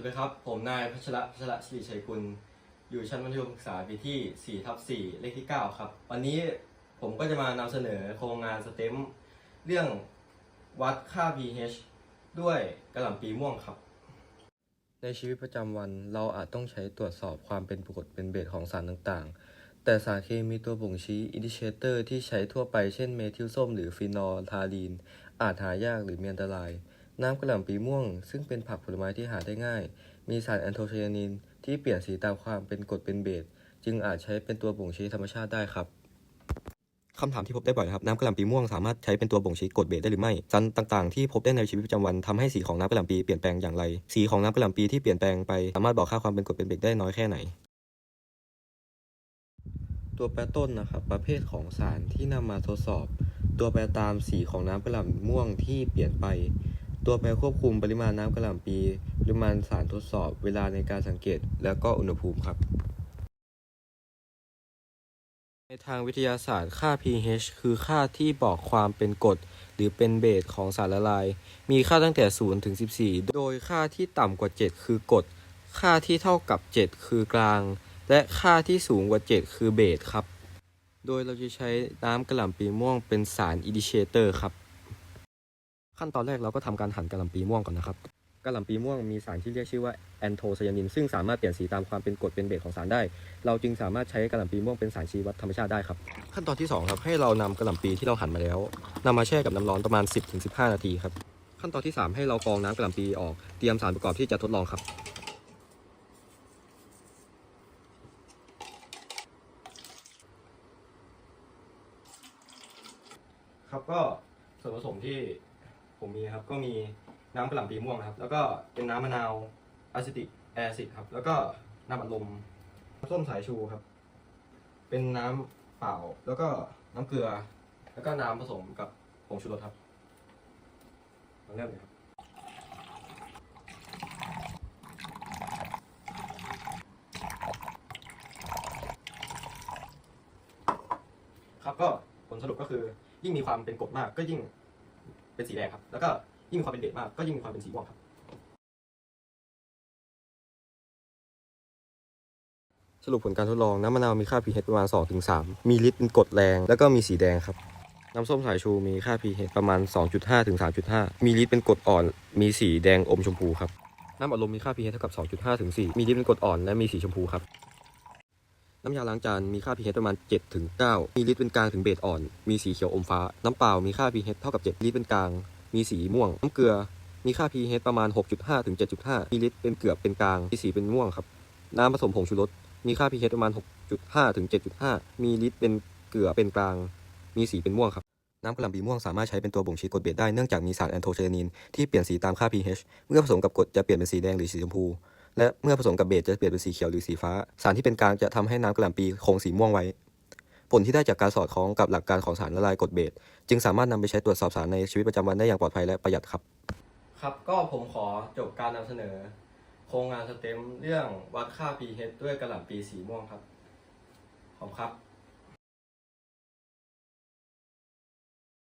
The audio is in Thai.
วัสดีครับ ผมนายพัชระพัชระศิริชัยกุล อยู่ชั้นมัธยมศึกษาปีที่4ทับ4เลขที่ 9 ครับ วันนี้ผมก็จะมานำเสนอโครงงานสเต็มเรื่องวัดค่า pH ด้วยกระหล่ำปีม่วงครับ ในชีวิตประจำวันเราอาจต้องใช้ตรวจสอบความเป็นปกติเป็นเบสของสารต่างๆ แต่สารเคมีตัวบ่งชี้อินดิเคเตอร์ที่ใช้ทั่วไปเช่นเมทิลส้มหรือฟีนอลทาลีน อาจหายากหรือมีอันตราย น้ำกระหล่ำปีม่วง ซึ่งเป็นผักผลไม้ที่หาได้ง่าย มีสารแอนโทไซยานินที่เปลี่ยนสีตามความเป็นกรดเป็นเบสจึงอาจใช้เป็นตัวบ่งชี้ธรรมชาติได้ครับคำถามที่พบได้บ่อยนะครับน้ำกระหล่ำปีม่วงสามารถใช้เป็นตัวบ่งชี้กรดเบสได้หรือไม่สารต่างๆที่พบได้ในชีวิตประจำวันทำให้สีของน้ำกระหล่ำปีเปลี่ยนแปลงอย่างไร สีของน้ำกระหล่ำปีที่เปลี่ยนแปลงไปสามารถบอกค่าความเป็นกรดเป็นเบสได้น้อยแค่ไหน ตัวแปรต้นนะครับประเภทของสารที่นำมาทดสอบ ตัวแปรตามสีของน้ำกระหล่ำม่วงที่เปลี่ยนไป ตัวแปรควบคุมปริมาณน้ำกระหล่ำปี ปริมาณสารทดสอบ เวลาในการสังเกต แล้วก็อุณหภูมิครับ ในทางวิทยาศาสตร์ค่า pH คือค่าที่บอกความเป็นกรดหรือเป็นเบสของสารละลาย มีค่าตั้งแต่0ถึง14 โดยค่าที่ต่ำกว่า 7 คือกรดค่าที่เท่ากับ 7 คือกลาง และค่าที่สูงกว่า 7 คือเบสครับ โดยเราจะใช้น้ำกระหล่ำปีม่วงเป็นสารอิดิเคเตอร์ครับ ขั้นตอนแรกเราก็ทำการหั่นกระหล่ำปีม่วงก่อนนะครับกระหล่ำปีม่วงมีสารที่เรียกชื่อว่าแอนโทไซยานิน ซึ่งสามารถเปลี่ยนสีตามความเป็นกรดเป็นเบสของสารได้ เราจึงสามารถใช้กระหล่ำปีม่วงเป็นสารชี้วัดธรรมชาติได้ครับ ขั้นตอนที่สองครับให้เรานำกระหล่ำปีที่เราหั่นมาแล้วนำมาแช่กับน้ำร้อนประมาณ 10-15 นาทีครับขั้นตอนที่สามให้เรากรองน้ำกระหล่ำปีออกเตรียมสารประกอบที่จะทดลองครับ ครับก็ส่วนผสมที่ ผมมีครับก็มีน้ำกระหล่ำปีม่วงนะครับ แล้วก็เป็นน้ำมะนาวอะซิติกแอซิดครับ แล้วก็น้ำอัดลมส้มสายชูครับ เป็นน้ำเปล่า แล้วก็น้ำเกลือ แล้วก็น้ำผสมกับผงชูรสครับมาเริ่มเลยครับครับก็ผลสรุปก็คือยิ่งมีความเป็นกรดมากก็ยิ่ง เป็นสีแดงครับ แล้วก็ยิ่งมีความเป็นเบสมากก็ยิ่งมีความเป็นสีม่วงครับ สรุปผลการทดลองน้ำมะนาวมีค่า pH ประมาณ 2-3 มีฤทธิ์เป็นกรดแรง แล้วก็มีสีแดงครับ น้ำส้มสายชูมีค่า pH ประมาณ 2.5 ถึง 3.5 มีฤทธิ์เป็นกรดอ่อน มีสีแดงอมชมพูครับ น้ำอัดลมมีค่า pH เท่ากับ 2.5 ถึง 4 มีฤทธิ์เป็นกรดอ่อนและมีสีชมพูครับ น้ำยาล้างจานมีค่า pH ประมาณ7ถึง9มีฤทธิ์เป็นกลางถึงเบสอ่อน มีสีเขียวอมฟ้า น้ำเปล่ามีค่า pH เท่ากับ7ฤทธิ์เป็นกลาง มีสีม่วง น้ำเกลือมีค่า pH ประมาณ 6.5ถึง7.5มีฤทธิ์เป็นเกือบเป็นกลางมีสีเป็นม่วงครับ น้ำผสมผงชูรสมีค่า pH ประมาณ 6.5ถึง7.5มีฤทธิ์เป็นเกลือเป็นกลาง มีสีเป็นม่วงครับ น้ำกระหล่ำปีม่วงสามารถใช้เป็นตัวบ่งชี้กรดเบสได้เนื่องจากมีสารแอนโทไซยานินที่เปลี่ยนสีตามค่า pH เมื่อผสมกับกรดจะเปลี่ยนเป็นสีแดงหรือสีชมพู และเมื่อผสมกับเบสจะเปลี่ยนเป็นสีเขียวหรือสีฟ้า สารที่เป็นกลางจะทำให้น้ำกระหล่ำปีคงสีม่วงไว้ ผลที่ได้จากการสอดคล้องกับหลักการของสารละลายกรดเบสจึงสามารถนำไปใช้ตรวจสอบสารในชีวิตประจำวันได้อย่างปลอดภัยและประหยัดครับ ครับก็ผมขอจบการนำเสนอ โครงงานสเต็มเรื่องวัดค่า pH ด้วยกระหล่ำปีสีม่วงครับขอบคุณครับ